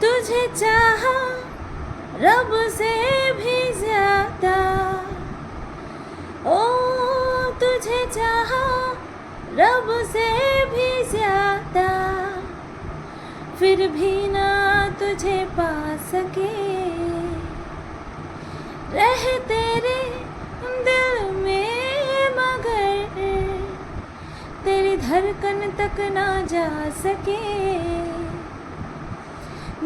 तुझे चाहा रब से भी ज़्यादा। ओ, तुझे चाहा रब से भी ज़्यादा। फिर भी ना तुझे पा सके। रह तेरे दिल में मगर, तेरी धड़कन तक ना जा सके।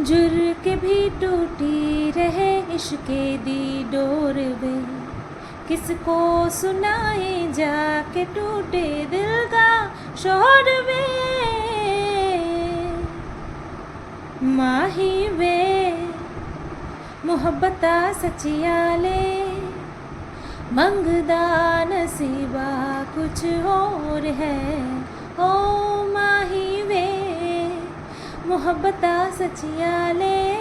जुर के भी टूटी रहे इश्क दी डोर बे किसको सुनाए जाके टूटे दिल का शोर बे माही बे मोहब्बता सचियाले, मंगदान सिवा कुछ और है। ओ माही ਵੇ ਮੁਹੱਬਤਾ ਸਚਿਆਲੇ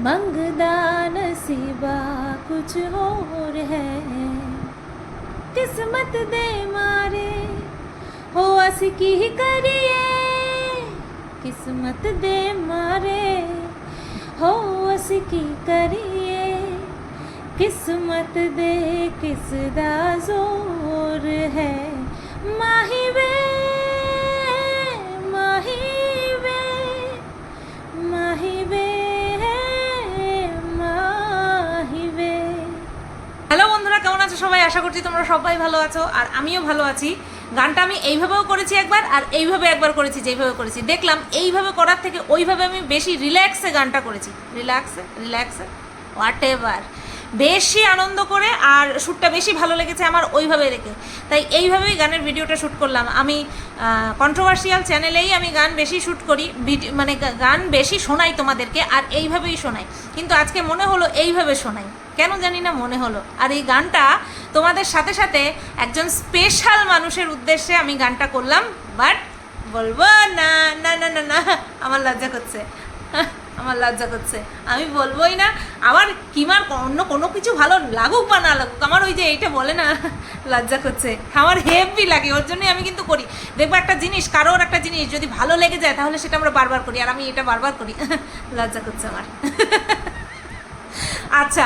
ਮੰਗਦਾ ਨਸੀਬਾ ਕੁਛ ਹੋਰ ਹੈ ਕਿਸਮਤ ਦੇ ਮਾਰੇ ਹੋ ਅਸੀਂ ਕੀ ਕਰੀਏ ਕਿਸਮਤ ਦੇ ਮਾਰੇ ਹੋ ਅਸੀਂ ਕੀ ਕਰੀਏ ਕਿਸਮਤ ਦੇ ਕਿਸ ਦਾ ਜ਼ੋਰ ਹੈ ਮਾਹੀ ਵੇ আছো সবাই আশা করছি তোমরা সবাই ভালো আছো, আর আমিও ভালো আছি। গানটা আমি এইভাবেও করেছি একবার, আর এইভাবে একবার করেছি যেইভাবে করেছি। দেখলাম এইভাবে করার থেকে ওইভাবে আমি বেশি রিল্যাক্সে গানটা করেছি। রিল্যাক্সে রিল্যাক্সে হোয়াট এভার বেশি আনন্দ করে আর শ্যুটটা বেশি ভালো লেগেছে আমার ওইভাবে রেখে তাই এইভাবেই গানের ভিডিওটা শ্যুট করলাম। আমি কন্ট্রোভার্সিয়াল চ্যানেলেই আমি গান বেশি শ্যুট করি মানে গান বেশি শোনাই তোমাদেরকে আর এইভাবেই শোনাই। কিন্তু আজকে মনে হলো এইভাবে শোনাই। কেন জানি না মনে হলো। আর এই গানটা তোমাদের সাথে সাথে একজন স্পেশাল মানুষের উদ্দেশ্যে আমি গানটা করলাম। বাট বলব না না না না না, আমার লজ্জা করছে। আমার লজ্জা করছে। আমি বলবোই না আমার কিমার অন্য কোনো কিছু ভালো লাগুক বা না লাগুক, আমার ওই যে এইটা বলে না, লজ্জা করছে। আমার হেভি লাগে, ওর জন্যই আমি কিন্তু করি। দেখব একটা জিনিস, কারোর একটা জিনিস যদি ভালো লেগে যায়, তাহলে সেটা আমরা বারবার করি, আর আমি এটা বারবার করি। লজ্জা করছে আমার। আচ্ছা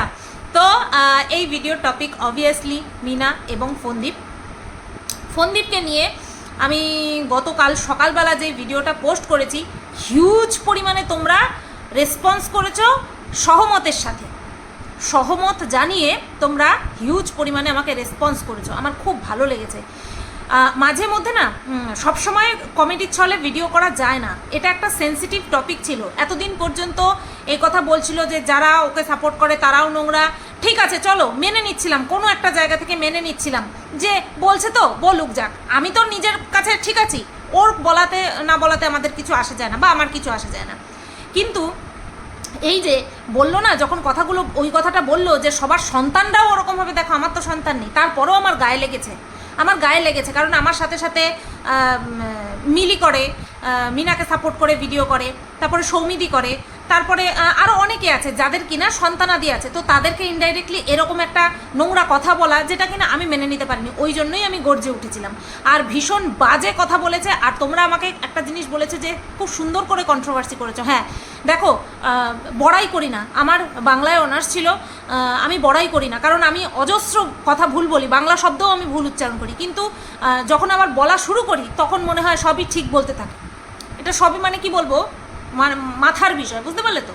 তো এই ভিডিওর টপিক অবভিয়াসলি মিনা এবং ফন্দীপ। ফন্দীপকে নিয়ে আমি গতকাল সকালবেলা যে ভিডিওটা পোস্ট করেছি হিউজ পরিমাণে তোমরা রেসপন্স করেছ সহমতের সাথে। সহমত জানিয়ে তোমরা হিউজ পরিমাণে আমাকে রেসপন্স করেছ। আমার খুব ভালো লেগেছে। মাঝে মধ্যে না সবসময় কমেডির ছলে ভিডিও করা যায় না। এটা একটা সেন্সিটিভ টপিক ছিল। এতদিন পর্যন্ত এই কথা বলছিল যে যারা ওকে সাপোর্ট করে তারাও নোংরা। ঠিক আছে, চলো, মেনে নিচ্ছিলাম। কোনো একটা জায়গা থেকে মেনে নিচ্ছিলাম। যে বলছে তো, বলুক যাক। আমি তো নিজের কাছে ঠিক আছি। ওর বলাতে, না বলাতে আমাদের কিছু আসে যায় না বা আমার কিছু আসে যায় না। কিন্তু এই যে বলল না, যখন কথাগুলো, ওই কথাটা বলল যে সবার সন্তানরাও ওরকমভাবে দেখো আমার তো সন্তান নেই, তারপরেও আমার গায়ে লেগেছে, আমার গায়ে লেগেছে, কারণ আমার সাথে সাথে মিলি করে মিনাকে সাপোর্ট করে ভিডিও করে, তারপরে সৌমিদি করে, তারপরে আরও অনেকে আছে যাদের কিনা সন্তানাদি আছে। তো তাদেরকে ইনডাইরেক্টলি এরকম একটা নোংরা কথা বলা যেটা কিনা আমি মেনে নিতে পারিনি। ওই জন্যই আমি গর্জে উঠেছিলাম। আর ভীষণ বাজে কথা বলেছে, আর তোমরা আমাকে একটা জিনিস বলেছে যে খুব সুন্দর করে কন্ট্রোভার্সি করেছ। হ্যাঁ দেখো বড়াই করি না। আমার বাংলায় অনার্স ছিল আমি বড়াই করি না। কারণ আমি অজস্র কথা ভুল বলি, বাংলা শব্দও আমি ভুল উচ্চারণ করি। কিন্তু যখন আবার বলা শুরু করি, তখন মনে হয় সবই ঠিক বলতে থাকে। এটা সবই মানে কি বলব? মাথার বিষয়, বুঝতে পারলে তো?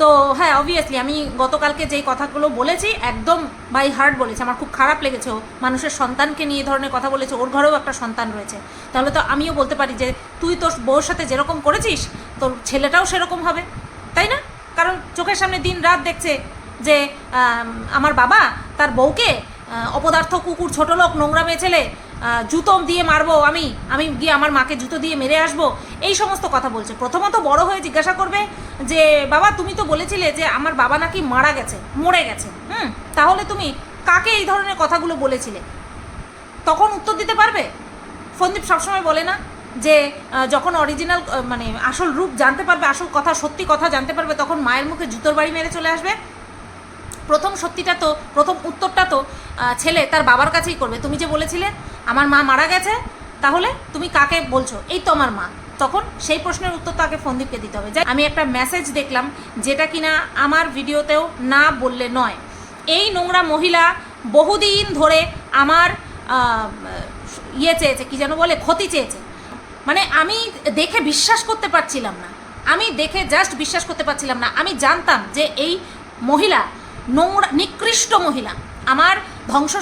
তো হ্যাঁ অবভিয়াসলি আমি গতকালকে যেই কথাগুলো বলেছি, একদম বাই হার্ট বলেছি। আমার খুব খারাপ লেগেছে মানুষের সন্তানকে নিয়ে ধরনের কথা বলেছে, ওর ঘরেও একটা সন্তান রয়েছে। তাহলে তো আমিও বলতে পারি যে, তুই তোর বউর সাথে যেরকম করেছিস, তোর ছেলেটাও সেরকম হবে, তাই না? কারণ চোখের সামনে দিন রাত দেখছে যে আমার বাবা তার বউকে অপদার্থ কুকুর, ছোট লোক, নোংরা মেয়ে ছেলে জুতো দিয়ে মারবো আমি আমি গিয়ে আমার মাকে জুতো দিয়ে মেরে আসব, এই সমস্ত কথা বলছে। প্রথমত বড় হয়ে জিজ্ঞাসা করবে যে, বাবা, তুমি তো বলেছিলে যে আমার বাবা নাকি মারা গেছে, মরে গেছে, হুম? তাহলে তুমি কাকে এই ধরনের কথাগুলো বলেছিলে? তখন উত্তর দিতে পারবে? ফন্দীপ সবসময় বলে না যে যখন অরিজিনাল মানে আসল রূপ জানতে পারবে, আসল কথা, সত্যি কথা জানতে পারবে, তখন মায়ের মুখে জুতোর বাড়ি মেরে চলে আসবে। প্রথম সত্যিটা তো, প্রথম উত্তরটা তো ছেলে তার বাবার কাছেই করবে। তুমি যে বলেছিলে, আমার মা মারা গেছে, তাহলে তুমি কাকে বলছো? এই তো আমার মা। তখন সেই প্রশ্নের উত্তর তো আগে ফোনদীপকে দিতে হবে। যাই, আমি একটা মেসেজ দেখলাম, যেটা কিনা আমার ভিডিওতেও না বললে নয়। এই নোংরা মহিলা বহুদিন ধরে আমার ইয়ে চেয়েছে, কি যেন বলে, ক্ষতি চেয়েছে। মানে আমি দেখে বিশ্বাস করতে পারছিলাম না। আমি দেখে জাস্ট বিশ্বাস করতে পারছিলাম না। আমি জানতাম যে এই মহিলা নোংরা, নিকৃষ্ট মহিলা। আমার ধ্বংস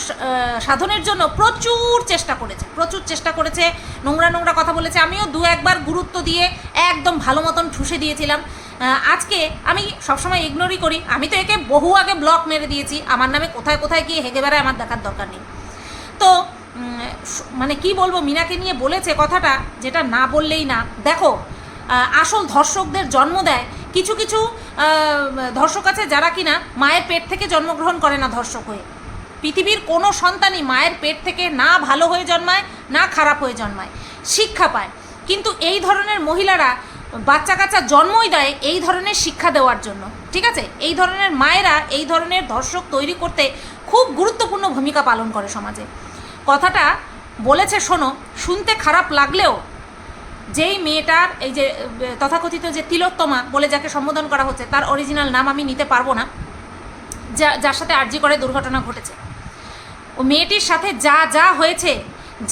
সাধনের জন্য প্রচুর চেষ্টা করেছে, প্রচুর চেষ্টা করেছে, নোংরা নোংরা কথা বলেছে। আমিও দু একবার গুরুত্ব দিয়ে একদম ভালো মতন ঠুসে দিয়েছিলাম। আজকে আমি সবসময় ইগনোরই করি। আমি তো একে বহু আগে ব্লক মেরে দিয়েছি। আমার নামে কোথায় কোথায় গিয়ে হেগে বেড়ায় আমার দেখার দরকার নেই। তো মানে কি বলব, মিনাকে নিয়ে বলেছে কথাটা, যেটা না বললেই না। দেখো আসল ধর্ষকদের জন্ম দেয় কিছু কিছু ধর্ষক আছে যারা কিনা মায়ের পেট থেকে জন্মগ্রহণ করে না ধর্ষক হয়ে। পৃথিবীর কোনো সন্তানই মায়ের পেট থেকে না ভালো হয়ে জন্মায়, না খারাপ হয়ে জন্মায়। শিক্ষা পায়। কিন্তু এই ধরনের মহিলারা বাচ্চা কাচ্চা জন্মই দেয় এই ধরনের শিক্ষা দেওয়ার জন্য। ঠিক আছে? এই ধরনের মায়েরা এই ধরনের ধর্ষক তৈরি করতে খুব গুরুত্বপূর্ণ ভূমিকা পালন করে সমাজে। কথাটা বলেছে শোনো, শুনতে খারাপ লাগলেও যেই মেয়েটার এই যে, তথাকথিত যে তিলোত্তমা বলে যাকে সম্বোধন করা হচ্ছে, তার অরিজিনাল নাম আমি নিতে পারব না। যা, যার সাথে আর্জি করে দুর্ঘটনা ঘটেছে। ও মেয়েটির সাথে যা যা হয়েছে,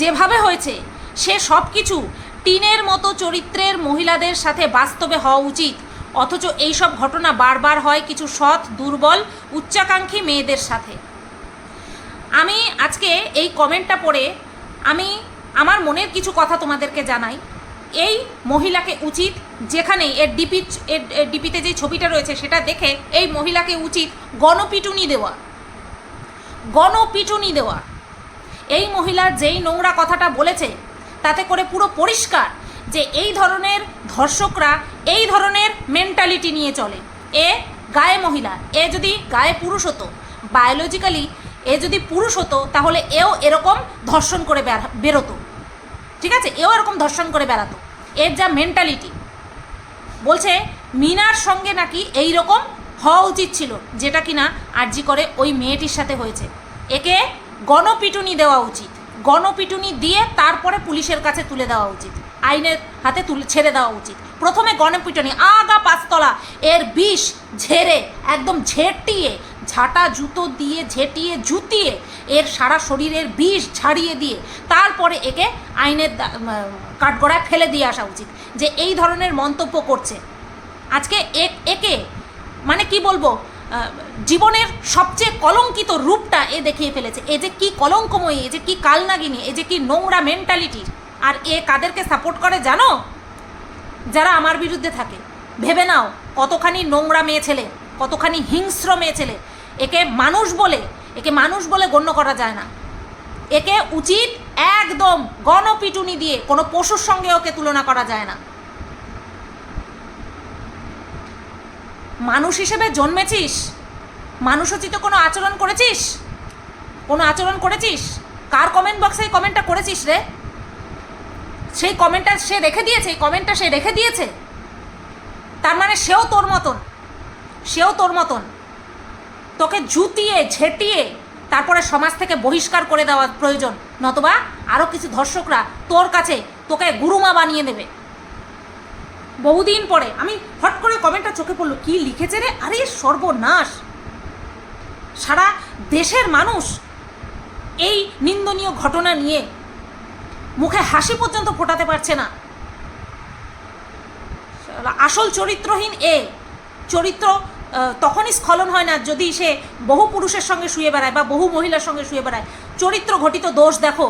যেভাবে হয়েছে, সে সব কিছু টিনের মতো চরিত্রের মহিলাদের সাথে বাস্তবে হওয়া উচিত। অথচ এইসব ঘটনা বারবার হয় কিছু সৎ, দুর্বল, উচ্চাকাঙ্ক্ষী মেয়েদের সাথে। আমি আজকে এই কমেন্টটা পড়ে আমি আমার মনের কিছু কথা তোমাদেরকে জানাই। এই মহিলাকে উচিত যেখানেই এর ডিপি এর ডিপিতে যে ছবিটা রয়েছে সেটা দেখে এই মহিলাকে উচিত গণপিটুনি দেওয়া। গণপিটুনি দেওয়া। এই মহিলার যেই নোংরা কথাটা বলেছে, তাতে করে পুরো পরিষ্কার যে এই ধরনের ধর্ষকরা এই ধরনের মেন্টালিটি নিয়ে চলে। এ গায়ে মহিলা, এ যদি গায়ে পুরুষ হতো বায়োলজিক্যালি এ যদি পুরুষ হতো, তাহলে এও এরকম ধর্ষণ করে বের- বেরোতো। ঠিক আছে? এও এরকম ধর্ষণ করে বেড়াতো। এর যা মেন্টালিটি বলছে, মিনার সঙ্গে নাকি এই রকম হওয়া উচিত ছিল, যেটা কিনা আর্জি করে ওই মেয়েটির সাথে হয়েছে। একে গণপিটুনি দেওয়া উচিত। গণপিটুনি দিয়ে তারপরে পুলিশের কাছে তুলে দেওয়া উচিত। আইনের হাতে তুলে, ছেড়ে দেওয়া উচিত। প্রথমে গণপিটুনি, আগা পাঁচতলা, এর বিষ ঝেড়ে, একদম ঝেঁটিয়ে, ঝাঁটা জুতো দিয়ে ঝেঁটিয়ে জুতিয়ে, এর সারা শরীরের বিষ ছাড়িয়ে দিয়ে, তারপরে একে আইনের কাঠগড়ায় ফেলে দিয়ে আসা উচিত যে এই ধরনের মন্তব্য করছে। আজকে একে মানে কি বলব জীবনের সবচেয়ে কলঙ্কিত রূপটা এ দেখিয়ে ফেলেছে। এ যে কি কলঙ্কময়ী, এ যে কি কালনাগিনী, এ যে কি নোংরা মেন্টালিটির আর এ কাদেরকে সাপোর্ট করে জানো? যারা আমার বিরুদ্ধে থাকে। ভেবে নাও, কতখানি নোংরা মেয়ে ছেলে, কতখানি হিংস্র মেয়ে ছেলে। একে মানুষ বলে, একে মানুষ বলে গণ্য করা যায় না। একে উচিত একদম গণপিটুনি দিয়ে, কোনো পশুর সঙ্গে ওকে তুলনা করা যায় না। মানুষ হিসেবে জন্মেছিস? মানুষোচিত কোনো আচরণ করেছিস? কোনো আচরণ করেছিস? কার কমেন্ট বক্সে এই কমেন্টটা করেছিস রে? সেই কমেন্টটা সে রেখে দিয়েছে, এই কমেন্টটা সে রেখে দিয়েছে। তার মানে সেও তোর মতন, সেও তোর মতন। তোকে জুতিয়ে, ঝেঁটিয়ে তারপরে সমাজ থেকে বহিষ্কার করে দেওয়া প্রয়োজন। নতবা আরও কিছু ধর্ষকরা তোর কাছে তোকে গুরুমা বানিয়ে দেবে। বহুদিন পরে, আমি হট করে কমেন্টটা চোখে পড়ল, কি লিখেছে রে? আরে সর্বনাশ! সারা দেশের মানুষ এই নিন্দনীয় ঘটনা নিয়ে মুখে হাসি পর্যন্ত ফোটাতে পারছে না। আসল চরিত্রহীন এ, চরিত্র তখনই স্খলন হয় না যদি সে বহু পুরুষের সঙ্গে শুয়ে বেড়ায় বা বহু মহিলার সঙ্গে শুয়ে বেড়ায়। চরিত্র ঘটিত দোষ দেখো,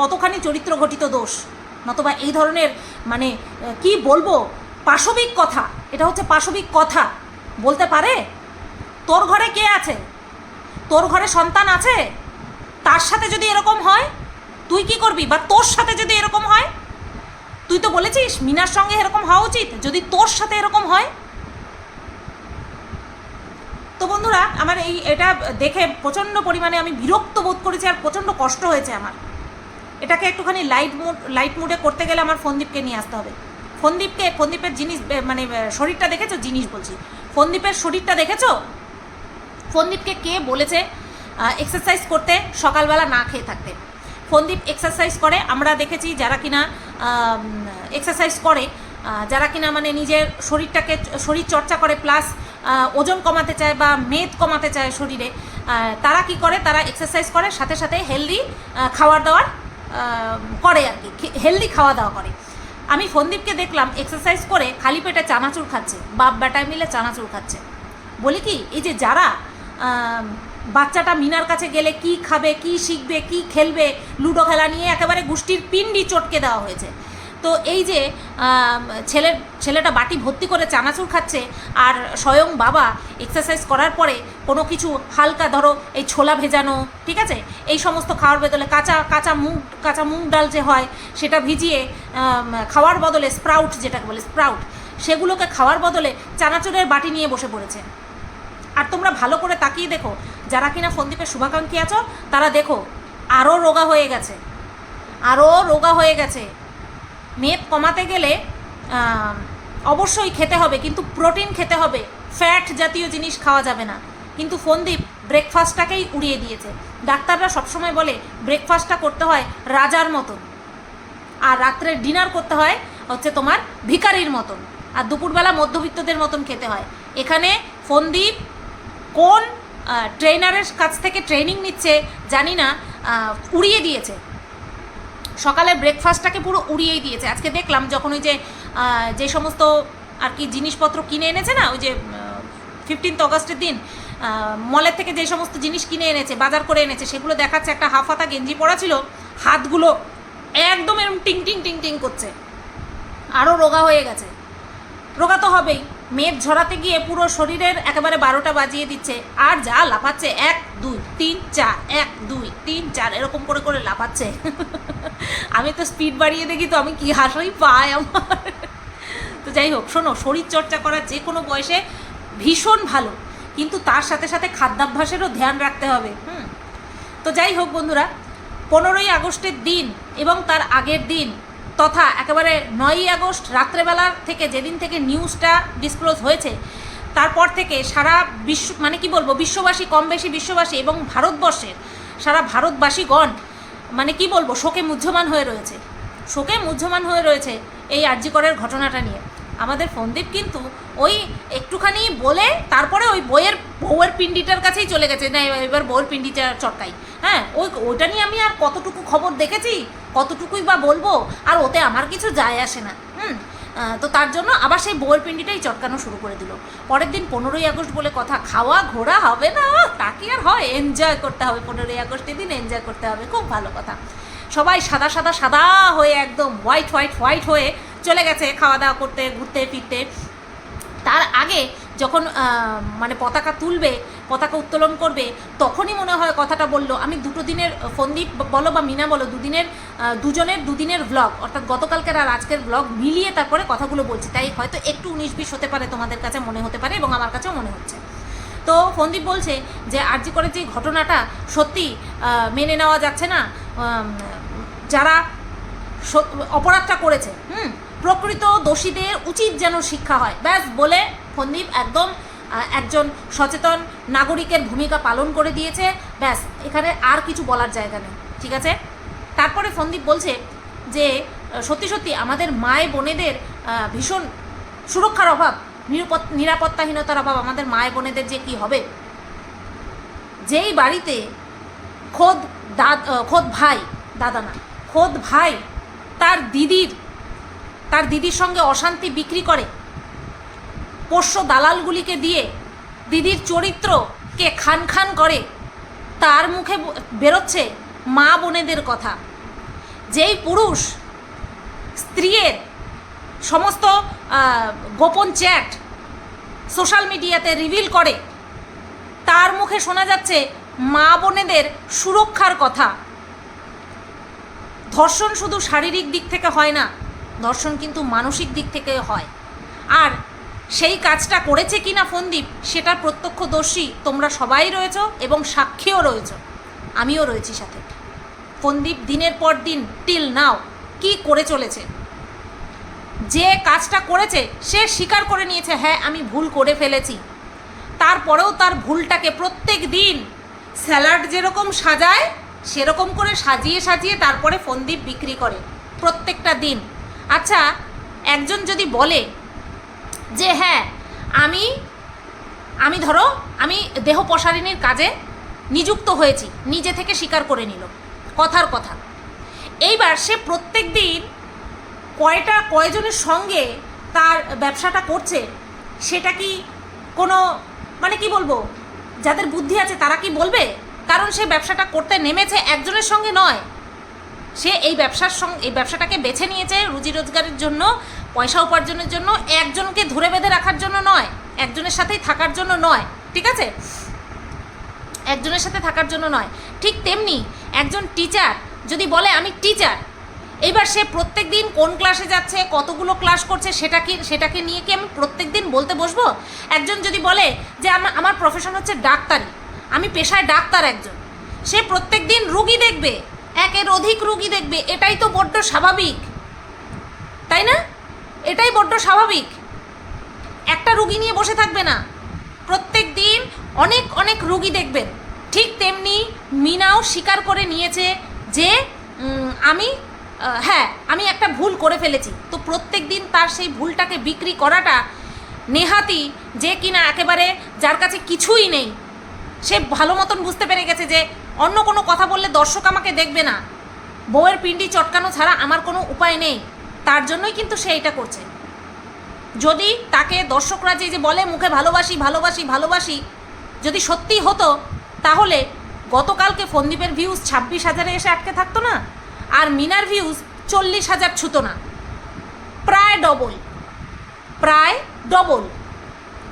কতখানি চরিত্র ঘটিত দোষ? নতবা এই ধরনের মানে কি বলব? পাশবিক কথা, এটা হচ্ছে পাশবিক কথা। বলতে পারে? তোর ঘরে কে আছে? তোর ঘরে সন্তান আছে? তার সাথে যদি এরকম হয়, তুই কি করবি? বা তোর সাথে যদি এরকম হয়? তুই তো বলেছিস, মিনার সঙ্গে এরকম হওয়া উচিত। যদি তোর সাথে এরকম হয় তো বন্ধুরা, আমার এই এটা দেখে প্রচণ্ড পরিমাণে আমি বিরক্ত বোধ করেছি আর প্রচণ্ড কষ্ট হয়েছে আমার। এটাকে একটুখানি লাইট মুড লাইট মুডে করতে গেলে আমার ফোনদীপকে নিয়ে আসতে হবে। ফোনদীপকে, ফোনদীপের জিনিস মানে শরীরটা দেখেছ? জিনিস বলছি। ফোনদীপের শরীরটা দেখেছ? ফোনদীপকে কে বলেছে এক্সারসাইজ করতে, সকালবেলা না খেয়ে থাকতে? ফন্দীপ এক্সারসাইজ করে, আমরা দেখেছি যারা কিনা এক্সারসাইজ করে যারা কিনা মানে নিজের শরীরটাকে, শরীর চর্চা করে প্লাস ওজন কমাতে চায় বা মেদ কমাতে চায় শরীরে তারা কি করে? তারা এক্সারসাইজ করে, সাথে সাথে হেলদি খাওয়ার দাওয়ার করে আর কি হেলদি খাওয়া দাওয়া করে। আমি ফন্দীপকে দেখলাম এক্সারসাইজ করে খালি পেটে চানাচুর খাচ্ছে, বাপ বেটায় মিলে চানাচুর খাচ্ছে। বলি কি, এই যে যারা বাচ্চাটা মিনার কাছে গেলে কি খাবে, কি শিখবে, কি খেলবে, লুডো খেলা নিয়ে একেবারে গোষ্ঠীর পিন্ডি চটকে দেওয়া হয়েছে। তো এই যে ছেলের, ছেলেটা বাটি ভর্তি করে চানাচুর খাচ্ছে আর স্বয়ং বাবা এক্সারসাইজ করার পরে কোনো কিছু হালকা ধরো এই ছোলা ভেজানো, ঠিক আছে? এই সমস্ত খাওয়ার বদলে কাঁচা কাঁচা মুগ কাঁচা মুগ ডাল যে হয় সেটা ভিজিয়ে খাওয়ার বদলে স্প্রাউট যেটাকে বলে স্প্রাউট, সেগুলোকে খাওয়ার বদলে চানাচুরের বাটি নিয়ে বসে পড়েছে। আর তোমরা ভালো করে তাকিয়ে দেখো, যারা কিনা ফন্দীপের শুভাকাঙ্ক্ষী আছো, তারা দেখো আরও রোগা হয়ে গেছে। আরও রোগা হয়ে গেছে। মেদ কমাতে গেলে অবশ্যই খেতে হবে, কিন্তু প্রোটিন খেতে হবে, ফ্যাট জাতীয় জিনিস খাওয়া যাবে না। কিন্তু ফন্দীপ ব্রেকফাস্টটাকেই উড়িয়ে দিয়েছে। ডাক্তাররা সবসময় বলে, ব্রেকফাস্টটা করতে হয় রাজার মতন। আর রাত্রে ডিনার করতে হয় হচ্ছে তোমার ভিকারির মতন। আর দুপুরবেলা মধ্যবিত্তদের মতন খেতে হয়। এখানে ফন্দীপ কোন ট্রেনারের কাছ থেকে ট্রেনিং নিচ্ছে জানি না উড়িয়ে দিয়েছে। সকালে ব্রেকফাস্টটাকে পুরো উড়িয়েই দিয়েছে। আজকে দেখলাম যখন ওই যে যে সমস্ত আর কি জিনিসপত্র কিনে এনেছে না, ওই যে ফিফটিন্থ অগস্টের দিন মলের থেকে যে সমস্ত জিনিস কিনে এনেছে, বাজার করে এনেছে, সেগুলো দেখাচ্ছে একটা হাফ হাতা গেঞ্জি পরা ছিল, হাতগুলো একদম এরকম টিং টিং টিং টিং করছে। আরও রোগা হয়ে গেছে। রোগা তো হবেই। মেদ ঝরাতে গিয়ে পুরো শরীরের একেবারে বারোটা বাজিয়ে দিচ্ছে। আর যা লাফাচ্ছে, এক, দুই, তিন, চার, এক, দুই, তিন, চার, এরকম করে করে লাফাচ্ছে। আমি তো স্পিড বাড়িয়ে দেখি তো আমি কি হাসই পাই আমার। তো যাই হোক, শোনো, শরীর চর্চা করা যে কোনো বয়সে ভীষণ ভালো, কিন্তু তার সাথে সাথে খাদ্যাভ্যাসেরও ধ্যান রাখতে হবে, হুম। তো যাই হোক বন্ধুরা, পনেরোই আগস্টের দিন এবং তার আগের দিন তথা একেবারে নয়ই আগস্ট রাত্রেবেলার থেকে যেদিন থেকে নিউজটা ডিসক্লোজ হয়েছে, তারপর থেকে সারা বিশ্ব মানে কি বলব, বিশ্ববাসী কম বেশি বিশ্ববাসী এবং ভারতবর্ষের সারা ভারতবাসীগণ মানে কি বলব, শোকে মুহ্যমান হয়ে রয়েছে। শোকে মুহ্যমান হয়ে রয়েছে এই আর্যিকরের ঘটনাটা নিয়ে। আমাদের ফন্দীপ কিন্তু ওই একটুখানি বলে তারপরে ওই বইয়ের, বউয়ের পিন্ডিটার কাছেই চলে গেছে। না, এবার বউয়ের পিন্ডিটা চটকাই। হ্যাঁ ওই, ওইটা নিয়ে আমি আর কতটুকু খবর দেখেছি, কতটুকুই বা বলব, আর ওতে আমার কিছু যায় আসে না। হুম তো তার জন্য আবার সেই বউয়ের পিন্ডিটাই চটকানো শুরু করে দিল। পরের দিন পনেরোই আগস্ট বলে কথা, খাওয়া ঘোরা হবে না, তা কি আর হয়? এনজয় করতে হবে পনেরোই আগস্টের দিন এনজয় করতে হবে, খুব ভালো কথা। সবাই সাদা সাদা সাদা হয়ে একদম হোয়াইট হোয়াইট হোয়াইট হয়ে চলে গেছে খাওয়া দাওয়া করতে, ঘুরতে, ফিরতে। তার আগে যখন মানে পতাকা তুলবে, পতাকা উত্তোলন করবে, তখনই মনে হয় কথাটা বলল। আমি দুটো দিনের ফন্দীপ, বলো বা মিনা বলো, দুদিনের দুজনের দুদিনের ব্লগ অর্থাৎ গতকালকের আর আজকের ব্লগ মিলিয়ে তারপরে কথাগুলো বলছি। তাই হয়তো একটু উনিশ বিশ হতে পারে তোমাদের কাছে মনে হতে পারে এবং আমার কাছেও মনে হচ্ছে। তো ফন্দীপ বলছে যে আরজি করে যে ঘটনাটা সত্যি মেনে নেওয়া যাচ্ছে না যারা অপরাধটা করেছে, হুম, প্রকৃত দোষীদের উচিত যেন শিক্ষা হয়। ব্যাস, বলে ফন্দীপ একদম একজন সচেতন নাগরিকের ভূমিকা পালন করে দিয়েছে। ব্যাস, এখানে আর কিছু বলার জায়গা নেই, ঠিক আছে? তারপরে ফন্দীপ বলছে যে সত্যি সত্যি আমাদের মায় বোনেদের ভীষণ সুরক্ষার অভাব নিরাপত্তাহীনতার অভাব, আমাদের মায় বোনেদের যে কি হবে? যেই বাড়িতে খোদ দাদ খোদ ভাই, দাদা না, খোদ ভাই তার দিদির তার দিদির সঙ্গে অশান্তি বিক্রি করে, পোষ্য দালালগুলিকে দিয়ে দিদির চরিত্রকে খান খান করে, তার মুখে বেরোচ্ছে মা বোনেদের কথা। যেই পুরুষ স্ত্রীর সমস্ত গোপন চ্যাট সোশ্যাল মিডিয়াতে রিভিল করে। তার মুখে শোনা যাচ্ছে মা বোনেদের সুরক্ষার কথা। ধর্ষণ শুধু শারীরিক দিক থেকে হয় না, ধর্ষণ কিন্তু মানসিক দিক থেকে হয়। আর সেই কাজটা করেছে কিনা ফন্দীপ, সেটার প্রত্যক্ষদর্শী তোমরা সবাই রয়েছো এবং সাক্ষীও রয়েছ। আমিও রয়েছি সাথে। ফন্দীপ, দিনের পর দিন টিল নাও কি করে চলেছে? যে কাজটা করেছে, সে স্বীকার করে নিয়েছে হ্যাঁ আমি ভুল করে ফেলেছি। তারপরেও তার ভুলটাকে প্রত্যেক দিন স্যালাড যেরকম সাজায়, সেরকম করে সাজিয়ে সাজিয়ে তারপরে ফোনদ্বীপ বিক্রি করে, প্রত্যেকটা দিন। আচ্ছা একজন যদি বলে যে হ্যাঁ আমি আমি ধরো, আমি দেহ প্রসারিণীর কাজে নিযুক্ত হয়েছি, নিজে থেকে স্বীকার করে নিল। কথার কথা। এইবার সে প্রত্যেক দিন কয়টা, কয়জনের সঙ্গে তার ব্যবসাটা করছে, সেটা কি কোনো মানে কি বলব, যাদের বুদ্ধি আছে তারা কি বলবে? কারণ সে ব্যবসাটা করতে নেমেছে একজনের সঙ্গে নয়। সে এই ব্যবসার সঙ্গে এই ব্যবসাটাকে বেছে নিয়েছে রুজি রোজগারের জন্য, পয়সা উপার্জনের জন্য, একজনকে ধরে বেঁধে রাখার জন্য নয়, একজনের সাথেই থাকার জন্য নয়, ঠিক আছে? একজনের সাথে থাকার জন্য নয়। ঠিক তেমনি একজন টিচার যদি বলে, আমি টিচার এইবার সে প্রত্যেক দিন কোন ক্লাসে যাচ্ছে, কতগুলো ক্লাস করছে সেটা কি সেটাকে নিয়ে কি আমি প্রত্যেক দিন বলতে বসবো? একজন যদি বলে যে আমার আমার প্রফেশন হচ্ছে ডাক্তারি, আমি পেশায় ডাক্তার একজন, সে প্রত্যেক দিন রুগী দেখবে, একের অধিক রুগী দেখবে, এটাই তো বড্ড স্বাভাবিক। তাই না? এটাই বড্ড স্বাভাবিক। একটা রুগী নিয়ে বসে থাকবে না। প্রত্যেক দিন অনেক অনেক রুগী দেখবেন। ঠিক তেমনি মিনাও স্বীকার করে নিয়েছে যে আমি হ্যাঁ আমি একটা ভুল করে ফেলেছি। তো প্রত্যেক দিন তার সেই ভুলটাকে বিক্রি করাটা নেহাতি যে কিনা একেবারে যার কাছে কিছুই নেই, সে ভালো মতন বুঝতে পেরে গেছে যে অন্য কোনো কথা বললে দর্শক আমাকে দেখবে না। বউয়ের পিন্ডি চটকানো ছাড়া আমার কোনো উপায় নেই। তার জন্যই কিন্তু সে এটা করছে। যদি তাকে দর্শকরা যে যে বলে, মুখে ভালোবাসি ভালোবাসি ভালোবাসি যদি সত্যি হতো, তাহলে গতকালকে ফন্দীপের ভিউজ ছাব্বিশ হাজারে এসে আটকে থাকতো না? আর মিনার ভিউজ চল্লিশ হাজার ছুতো না। প্রায় ডবল প্রায় ডবল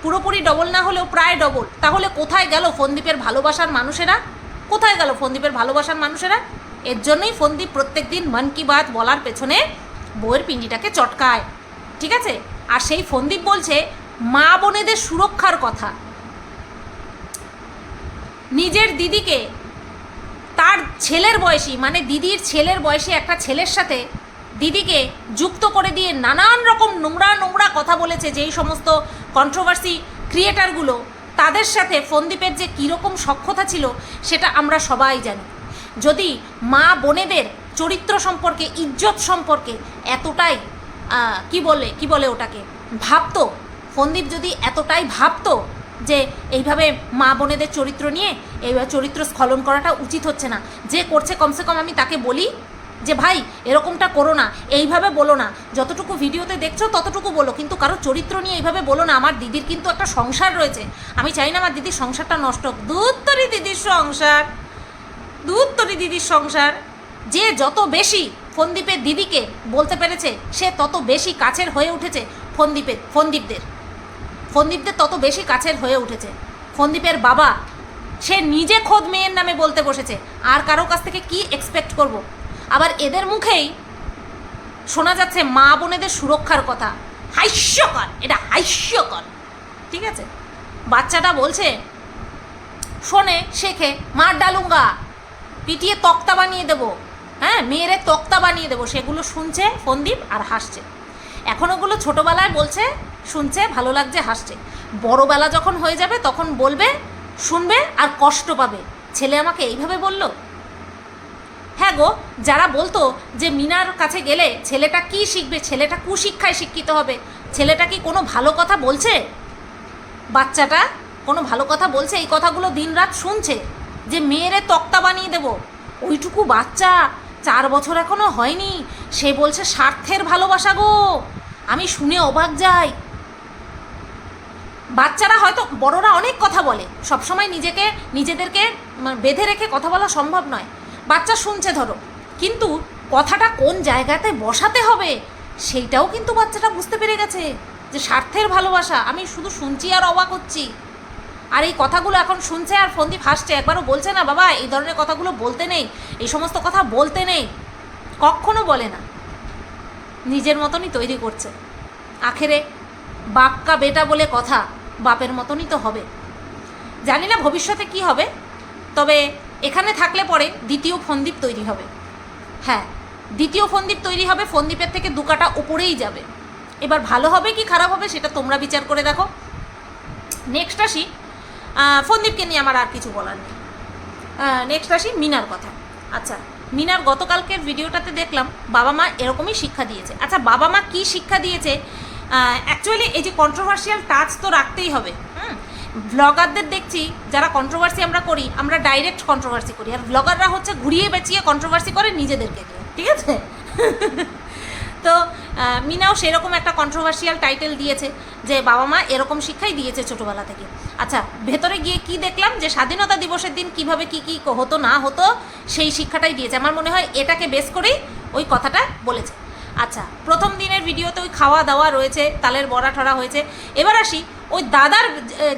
পুরোপুরি ডবল না হলেও প্রায় ডবল তাহলে কোথায় গেল ফন্দীপের ভালোবাসার মানুষেরা? কোথায় গেল ফন্দীপের ভালোবাসার মানুষেরা? এর জন্যই ফন্দীপ প্রত্যেক দিন মন কি বাত বলার পেছনে বইয়ের পিণ্ডিটাকে চটকায়। ঠিক আছে? আর সেই ফন্দীপ বলছে, মা বোনেদের সুরক্ষার কথা। নিজের দিদিকে তার ছেলের বয়সী মানে দিদির ছেলের বয়সী একটা ছেলের সাথে দিদিকে যুক্ত করে দিয়ে নানান রকম নোংরা নোংরা কথা বলেছে যেই সমস্ত কন্ট্রোভার্সি ক্রিয়েটারগুলো তাদের সাথে ফন্দীপের যে কীরকম সক্ষতা ছিল সেটা আমরা সবাই জানি। যদি মা বোনেদের চরিত্র সম্পর্কে, ইজ্জত সম্পর্কে এতটাই কি বলে কি বলে ওটাকে, ভাবতো, ফন্দীপ যদি এতটাই ভাবতো যে এইভাবে মা বোনেদের চরিত্র নিয়ে এইভাবে চরিত্র স্খলন করাটা উচিত হচ্ছে না। যে করছে কমসে কম আমি তাকে বলি যে, ভাই, এরকমটা করো না, এইভাবে বলো না। যতটুকু ভিডিওতে দেখছ ততটুকু বলো, কিন্তু কারও চরিত্র নিয়ে এইভাবে বলো না। আমার দিদির কিন্তু একটা সংসার রয়েছে। আমি চাই না আমার দিদির সংসারটা নষ্ট হোক। দুধ তরি দিদির সংসার দুধ তরি দিদির সংসার। যে যত বেশি ফন্দীপের দিদিকে বলতে পেরেছে, সে তত বেশি কাছের হয়ে উঠেছে ফন্দীপের, ফন্দীপদের। ফন্দীপদের তত বেশি কাছের হয়ে উঠেছে। ফন্দীপের বাবা, সে নিজে খোদ মেয়ের নামে বলতে বসেছে, আর কারও কাছ থেকে কি এক্সপেক্ট করব। আবার এদের মুখেই শোনা যাচ্ছে মা বোনেদের সুরক্ষার কথা। হাস্যকর, এটা হাস্যকর, ঠিক আছে? বাচ্চাটা বলছে, শোনে, শেখে, মার ডালুঙ্গা, পিটিয়ে তক্তা বানিয়ে দেবো। হ্যাঁ মেয়েরে তক্তা বানিয়ে দেবো। সেগুলো শুনছে ফন্দীপ আর হাসছে। এখন ওগুলো ছোটোবেলায় বলছে, শুনছে, ভালো লাগছে, হাসছে। বড়বেলা যখন হয়ে যাবে, তখন বলবে, শুনবে আর কষ্ট পাবে। ছেলে আমাকে এইভাবে বলল? হ্যাঁ গো, যারা বলতো যে মিনার কাছে গেলে ছেলেটা কি শিখবে, ছেলেটা কুশিক্ষায় শিক্ষিত হবে, ছেলেটা কি কোনো ভালো কথা বলছে? বাচ্চাটা কোনো ভালো কথা বলছে, এই কথাগুলো দিনরাত শুনছে, যে মেয়েরে তক্তা বানিয়ে দেব। ওইটুকু বাচ্চা, চার বছর এখনও হয়নি, সে বলছে স্বার্থের ভালোবাসা গো। আমি শুনে অবাক যাই। বাচ্চারা হয়তো, বড়রা অনেক কথা বলে। সবসময় নিজেকে, নিজেদেরকে মানে বেঁধে রেখে কথা বলা সম্ভব নয়। বাচ্চা শুনছে ধরো। কিন্তু কথাটা কোন জায়গাতে বসাতে হবে, সেইটাও কিন্তু বাচ্চাটা বুঝতে পেরে গেছে যে স্বার্থের ভালোবাসা। আমি শুধু শুনছি আর অবাক হচ্ছি। আর এই কথাগুলো এখন শুনছে আর ফন্দীপ হাসছে। একবারও বলছে না, বাবা, এই ধরনের কথাগুলো বলতে নেই। এই সমস্ত কথা বলতে নেই। কখনো বলে না। নিজের মতনই তৈরি করছে। আখেরে বাপকা বেটা বলে কথা বাপের মতনই তো হবে। জানি না ভবিষ্যতে কি হবে, তবে এখানে থাকলে পরে দ্বিতীয় ফন্দীপ তৈরি হবে। হ্যাঁ দ্বিতীয় ফন্দীপ তৈরি হবে ফন্দীপের থেকে দু কাটা উপরেই যাবে। এবার ভালো হবে কি খারাপ হবে সেটা তোমরা বিচার করে দেখো। নেক্সট আসি ফন্দীপকে নিয়ে আমার আর কিছু বলার নেই। নেক্সট আসি মিনার কথা। আচ্ছা মিনার গতকালকের ভিডিওটাতে দেখলাম বাবা মা এরকমই শিক্ষা দিয়েছে। আচ্ছা বাবা মা কি শিক্ষা দিয়েছে? অ্যাকচুয়ালি এই যে কন্ট্রোভার্সিয়াল টাচ তো রাখতেই হবে, হুম? ব্লগারদের দেখছি, যারা কন্ট্রোভার্সি আমরা করি, আমরা ডাইরেক্ট কন্ট্রোভার্সি করি। আর ব্লগাররা হচ্ছে ঘুরিয়ে বেঁচিয়ে কন্ট্রোভার্সি করে নিজেদেরকে ঠিক আছে? তো মিনাও সেরকম একটা কন্ট্রোভার্সিয়াল টাইটেল দিয়েছে যে বাবা মা এরকম শিক্ষাই দিয়েছে ছোটোবেলা থেকে। আচ্ছা ভেতরে গিয়ে কি দেখলাম যে স্বাধীনতা দিবসের দিন কীভাবে কি কি হতো, না হতো, সেই শিক্ষাটাই দিয়েছে। আমার মনে হয় এটাকে বেস করেই ওই কথাটা বলেছে। আচ্ছা প্রথম দিনের ভিডিওতে ওই খাওয়া দাওয়া রয়েছে, তালের বড়া ঠরা হয়েছে। এবার আসি, ওই দাদার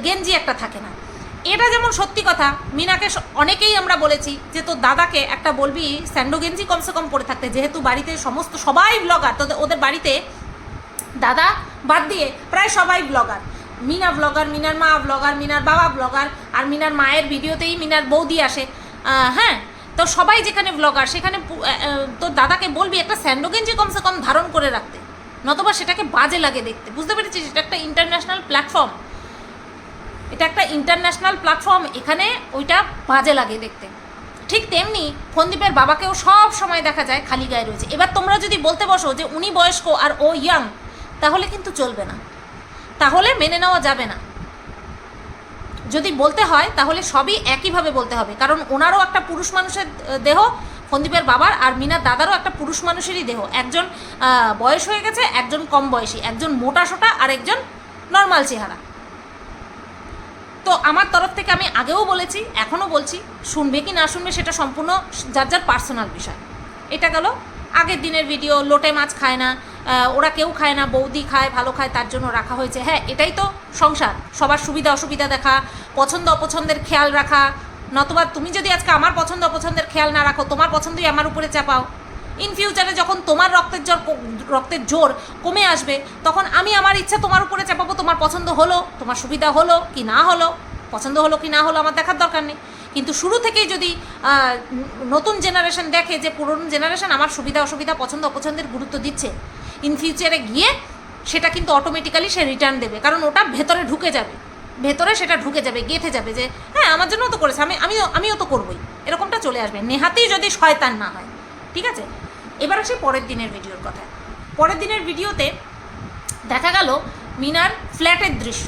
গেঞ্জি একটা থাকে না। এটা যেমন সত্যি কথা, মিনাকে অনেকেই আমরা বলেছি যে তোর দাদাকে একটা বলবি, স্যান্ডো গেঞ্জি কমসে কম পরে থাকতে। যেহেতু বাড়িতে সমস্ত সবাই ব্লগার তোদের, ওদের বাড়িতে দাদা বাদ দিয়ে প্রায় সবাই ব্লগার মিনা ব্লগার মিনার মা ব্লগার মিনার বাবা ব্লগার আর মিনার মায়ের ভিডিওতেই মিনার বৌদি আসে। হ্যাঁ তো সবাই যেখানে ব্লগার সেখানে তোর দাদাকে বলবি একটা স্যান্ডো গেঞ্জি কমসে কম ধারণ করে রাখতে, নতবা সেটাকে বাজে লাগে দেখতে। বুঝতে পেরেছিস? এটা একটা ইন্টারন্যাশনাল প্ল্যাটফর্ম এটা একটা ইন্টারন্যাশনাল প্ল্যাটফর্ম এখানে ওইটা বাজে লাগে দেখতে। ঠিক তেমনি ফন্দীপের বাবাকেও সব সময় দেখা যায় খালি গায়ে রয়েছে। এবার তোমরা যদি বলতে বসো যে উনি বয়স্ক আর ও ইয়াং তাহলে কিন্তু চলবে না। তাহলে মেনে নেওয়া যাবে না। যদি বলতে হয়, তাহলে সবই একইভাবে বলতে হবে। কারণ ওনারও একটা পুরুষ মানুষের দেহ ফন্দীপের বাবার আর মিনার দাদারও একটা পুরুষ মানুষেরই দেহ। একজন বয়স হয়ে গেছে, একজন কম বয়সী। একজন মোটা সোটা আর একজন নর্মাল চেহারা। তো আমার তরফ থেকে আমি আগেও বলেছি, এখনও বলছি, শুনবে কি না শুনবে সেটা সম্পূর্ণ যার যার পার্সোনাল বিষয়। এটা গেল, আগের দিনের ভিডিও লোটে মাছ খায় না ওরা কেউ খায় না, বৌদি খায়, ভালো খায়, তার জন্য রাখা হয়েছে। হ্যাঁ এটাই তো সংসার, সবার সুবিধা অসুবিধা দেখা, পছন্দ অপছন্দের খেয়াল রাখা, নতবা তুমি যদি আজকে আমার পছন্দ অপছন্দের খেয়াল না রাখো, তোমার পছন্দই আমার উপরে চাপাও। ইন ফিউচারে যখন তোমার রক্তের জ্বর রক্তের জোর কমে আসবে, তখন আমি আমার ইচ্ছা তোমার উপরে চাপাবো, তোমার পছন্দ হলো, তোমার সুবিধা হলো কি না হলো, পছন্দ হলো কি না হলো আমার দেখার দরকার নেই। কিন্তু শুরু থেকেই যদি নতুন জেনারেশন দেখে যে পুরনো জেনারেশন আমার সুবিধা, অসুবিধা, পছন্দ, অপছন্দের গুরুত্ব দিচ্ছে ইন ফিউচারে গিয়ে সেটা কিন্তু অটোমেটিক্যালি সে রিটার্ন দেবে। কারণ ওটা ভেতরে ঢুকে যাবে। ভেতরে সেটা ঢুকে যাবে, গেঁথে যাবে যে হ্যাঁ আমার জন্য তো করেছে, আমি, আমিও আমিও তো করবোই। এরকমটা চলে আসবে। নেহাতেই যদি শয়তান না হয়। ঠিক আছে? এবার আসে পরের দিনের ভিডিওর কথা পরের দিনের ভিডিওতে দেখা গেল মিনার ফ্ল্যাটের দৃশ্য,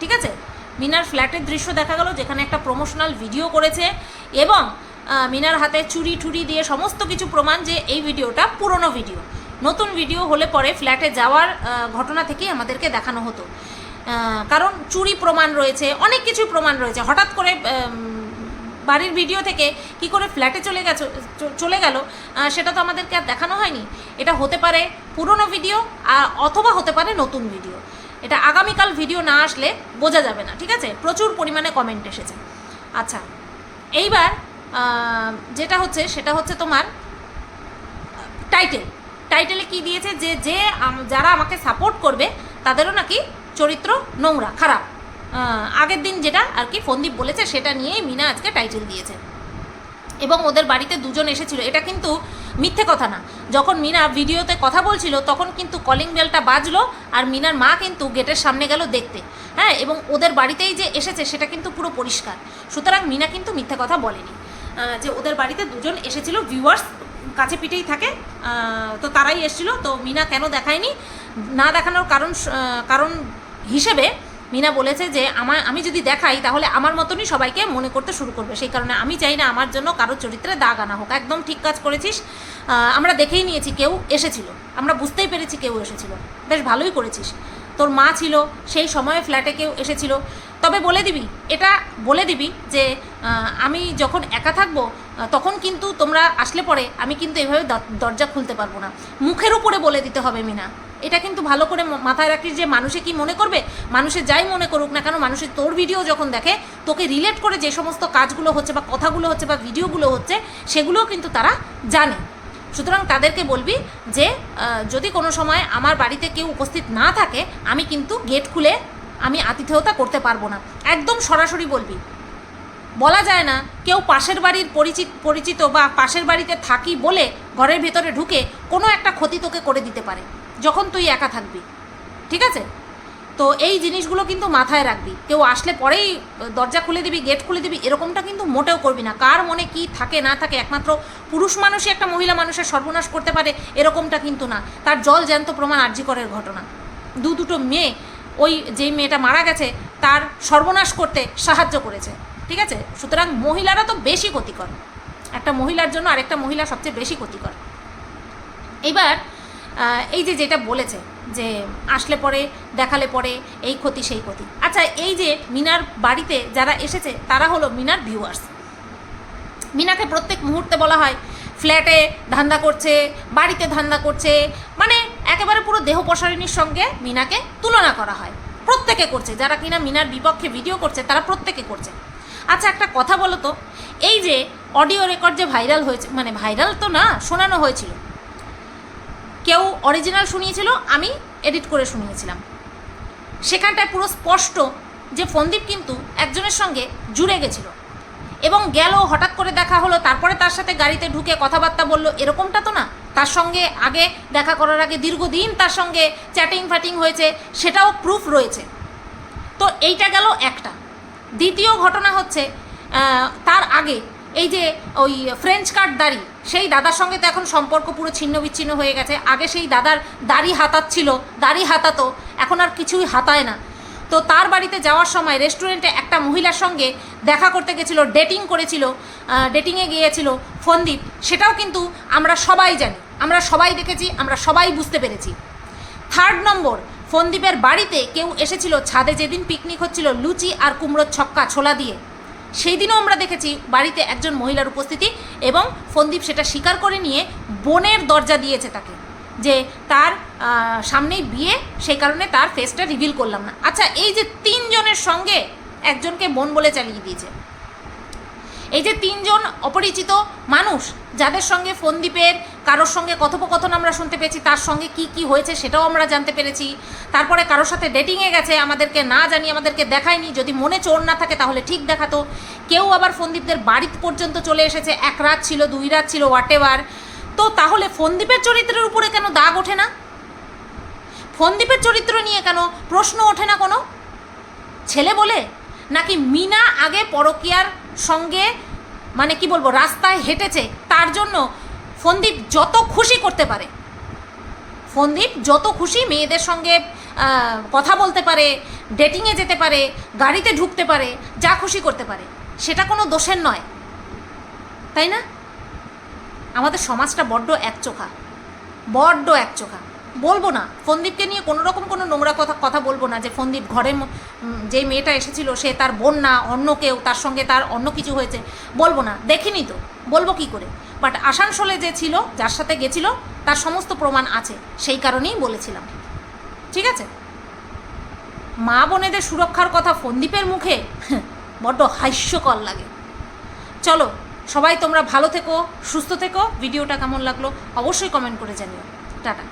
ঠিক আছে? মিনার ফ্ল্যাটের দৃশ্য দেখা গেল যেখানে একটা প্রমোশনাল ভিডিও করেছে এবং মিনার হাতে চুরি টুরি দিয়ে সমস্ত কিছু প্রমাণ যে এই ভিডিওটা পুরনো ভিডিও নতুন ভিডিও হলে পরে ফ্ল্যাটে যাওয়ার ঘটনা থেকেই আমাদেরকে দেখানো হতো। কারণ চুরি প্রমাণ রয়েছে, অনেক কিছু প্রমাণ রয়েছে। হঠাৎ করে বাড়ির ভিডিও থেকে কি করে ফ্ল্যাটে চলে গেছো চলে গেল সেটা তো আমাদেরকে আর দেখানো হয়নি। এটা হতে পারে পুরনো ভিডিও অথবা হতে পারে নতুন ভিডিও এটা আগামীকাল ভিডিও না আসলে বোঝা যাবে না, ঠিক আছে? প্রচুর পরিমাণে কমেন্ট এসেছে। আচ্ছা এইবার যেটা হচ্ছে, সেটা হচ্ছে তোমার টাইটেল টাইটেলে কি দিয়েছে যে যে যারা আমাকে সাপোর্ট করবে, তাদেরও নাকি চরিত্র নোংরা, খারাপ। আগের দিন যেটা আর কি ফন্দীপ বলেছে, সেটা নিয়েই মিনা আজকে টাইটেল দিয়েছে। এবং ওদের বাড়িতে দুজন এসেছিল। এটা কিন্তু মিথ্যে কথা না। যখন মিনা ভিডিওতে কথা বলছিল, তখন কিন্তু কলিং বেলটা বাজলো আর মিনার মা কিন্তু গেটের সামনে গেল দেখতে। হ্যাঁ এবং ওদের বাড়িতেই যে এসেছে, সেটা কিন্তু পুরো পরিষ্কার। সুতরাং মিনা কিন্তু মিথ্যে কথা বলেনি। যে ওদের বাড়িতে দুজন এসেছিল ভিউয়ার্স কাছে পিঠেই থাকে তো তারাই এসেছিল। তো মিনা কেন দেখায়নি? না দেখানোর কারণ কারণ হিসেবে মিনা বলেছে যে আমার আমি যদি দেখাই, তাহলে আমার মতনই সবাইকে মনে করতে শুরু করবে। সেই কারণে আমি চাই না আমার জন্য কারও চরিত্রে দাগ আনা হোক। একদম ঠিক কাজ করেছিস। আমরা দেখেই নিয়েছি কেউ এসেছিল। আমরা বুঝতেই পেরেছি কেউ এসেছিল। বেশ ভালোই করেছিস। তোর মা ছিল, সেই সময়ে ফ্ল্যাটে কেউ এসেছিল। তবে বলে দিবি, এটা বলে দিবি যে আমি যখন একা থাকব তখন কিন্তু তোমরা আসলে পরে আমি কিন্তু এভাবে দরজা খুলতে পারব না। মুখের উপরে বলে দিতে হবে মিনা। এটা কিন্তু ভালো করে মাথায় রাখিস যে, মানুষে কি মনে করবে? মানুষে যাই মনে করুক না কেন মানুষের তোর ভিডিও যখন দেখে, তোকে রিলেট করে যে সমস্ত কাজগুলো হচ্ছে বা কথাগুলো হচ্ছে বা ভিডিওগুলো হচ্ছে, সেগুলোও কিন্তু তারা জানে। সুতরাং তাদেরকে বলবি যে যদি কোনো সময় আমার বাড়িতে কেউ উপস্থিত না থাকে, আমি কিন্তু গেট খুলে আমি আতিথেয়তা করতে পারব না। একদম সরাসরি বলবি। বলা যায় না, কেউ পাশের বাড়ির পরিচিত পরিচিত বা পাশের বাড়িতে থাকি বলে ঘরের ভেতরে ঢুকে কোনো একটা ক্ষতি তোকে করে দিতে পারে, যখন তুই একা থাকবি। ঠিক আছে? তো এই জিনিসগুলো কিন্তু মাথায় রাখবি। কেউ আসলে পরেই দরজা খুলে দিবি, গেট খুলে দিবি, এরকমটা কিন্তু মোটেও করবি না। কার মনে কি থাকে, না থাকে, একমাত্র পুরুষ মানুষই একটা মহিলা মানুষের সর্বনাশ করতে পারে, এরকমটা কিন্তু না। তার জল জ্যান্ত প্রমাণ আর্যিকরের ঘটনা। দু দুটো মেয়ে ওই যেই মেয়েটা মারা গেছে, তার সর্বনাশ করতে সাহায্য করেছে। ঠিক আছে? সুতরাং মহিলারা তো বেশি ক্ষতিকর। একটা মহিলার জন্য আরেকটা মহিলা সবচেয়ে বেশি ক্ষতিকর। এবার এই যে যেটা বলেছে, যে আসলে পরে, দেখালে পরে, এই ক্ষতি, সেই ক্ষতি। আচ্ছা এই যে মিনার বাড়িতে যারা এসেছে, তারা হলো মিনার ভিউয়ার্স মিনাকে প্রত্যেক মুহূর্তে বলা হয় ফ্ল্যাটে ধান্দা করছে, বাড়িতে ধান্দা করছে মানে একেবারে পুরো দেহ প্রসারিণীর সঙ্গে মিনাকে তুলনা করা হয়। প্রত্যেকে করছে, যারা কিনা মিনার বিপক্ষে ভিডিও করছে, তারা প্রত্যেকে করছে। আচ্ছা একটা কথা বলো তো, এই যে অডিও রেকর্ড যে ভাইরাল হয়েছে মানে ভাইরাল তো না, শোনানো হয়েছিল। কেউ অরিজিনাল শুনিয়েছিল, আমি এডিট করে শুনিয়েছিলাম। সেখানটায় পুরো স্পষ্ট যে ফন্দীপ কিন্তু একজনের সঙ্গে জুড়ে গেছিল। এবং গেল, হঠাৎ করে দেখা হলো, তারপরে তার সাথে গাড়িতে ঢুকে কথাবার্তা বলল, এরকমটা তো না। তার সঙ্গে আগে দেখা করার আগে দীর্ঘদিন তার সঙ্গে চ্যাটিং ফ্যাটিং হয়েছে, সেটাও প্রুফ রয়েছে। তো এইটা গেল একটা। দ্বিতীয় ঘটনা হচ্ছে তার আগে এই যে ওই ফ্রেঞ্চ কার্ড দাড়ি, সেই দাদার সঙ্গে তো এখন সম্পর্ক পুরো ছিন্ন বিচ্ছিন্ন হয়ে গেছে। আগে সেই দাদার দাড়ি হাতাচ্ছিল, দাড়ি হাতাতো, এখন আর কিছুই হাতায় না। তো তার বাড়িতে যাওয়ার সময় রেস্টুরেন্টে একটা মহিলার সঙ্গে দেখা করতে গেছিল ডেটিং করেছিল ডেটিংয়ে গিয়েছিল ফন্দীপ। সেটাও কিন্তু আমরা সবাই জানি, আমরা সবাই দেখেছি, আমরা সবাই বুঝতে পেরেছি। থার্ড নম্বর, ফন্দীপের বাড়িতে কেউ এসেছিল ছাদে যেদিন পিকনিক হচ্ছিল লুচি আর কুমড়োর ছক্কা ছোলা দিয়ে। সেই দিনও আমরা দেখেছি বাড়িতে একজন মহিলার উপস্থিতি এবং ফন্দীপ সেটা স্বীকার করে নিয়ে বোনের দরজা দিয়েছে তাকে, যে তার সামনেই বিয়ে, সেই কারণে তার ফেসটা রিভিল করলাম না। আচ্ছা এই যে তিনজনের সঙ্গে একজনকে বোন বলে চালিয়ে দিয়েছে, এই যে তিনজন অপরিচিত মানুষ, যাদের সঙ্গে ফোনদ্বীপের কারোর সঙ্গে কথোপকথন আমরা শুনতে পেয়েছি, তার সঙ্গে কি কি হয়েছে সেটাও আমরা জানতে পেরেছি, তারপরে কারোর সাথে ডেটিংয়ে গেছে, আমাদেরকে না জানি আমাদেরকে দেখায়নি, যদি মনে চোর না থাকে তাহলে ঠিক দেখাতো, কেউ আবার ফোনদ্বীপদের বাড়ি পর্যন্ত চলে এসেছে, এক রাত ছিল, দুই রাত ছিল হোয়াট তো তাহলে ফোনদ্বীপের চরিত্রের উপরে কেন দাগ ওঠে না? ফোনদ্বীপের চরিত্র নিয়ে কেন প্রশ্ন ওঠে না কোনো? ছেলে বলে? নাকি মিনা আগে পরকিয়ার সঙ্গে মানে কি বলব, রাস্তায় হেঁটেছে, তার জন্য ফন্দীপ যত খুশি করতে পারে। ফন্দীপ যত খুশি মেয়েদের সঙ্গে কথা বলতে পারে ডেটিংয়ে যেতে পারে, গাড়িতে ঢুকতে পারে, যা খুশি করতে পারে, সেটা কোনো দোষের নয়। তাই না? আমাদের সমাজটা বড্ড একচোখা। বড্ড একচোখা। বলব না। ফন্দীপকে নিয়ে কোনো রকম কোনো নোংরা কথা কথা বলব না যে ফন্দীপ ঘরে যে মেয়েটা এসেছিল সে তার বোন না, অন্য কেউ, তার সঙ্গে তার অন্য কিছু হয়েছে। বলব না, দেখিনি তো, বলব কি করে? বাট আসানসোলে যে ছিল, যার সাথে গেছিল, তার সমস্ত প্রমাণ আছে, সেই কারণেই বলেছিলাম। ঠিক আছে? মা বোনেদের সুরক্ষার কথা ফন্দীপের মুখে বড্ড হাস্যকর লাগে। চলো, সবাই তোমরা ভালো থেকো, সুস্থ থেকো। ভিডিওটা কেমন লাগল, অবশ্যই কমেন্ট করে জানিও। টাটা।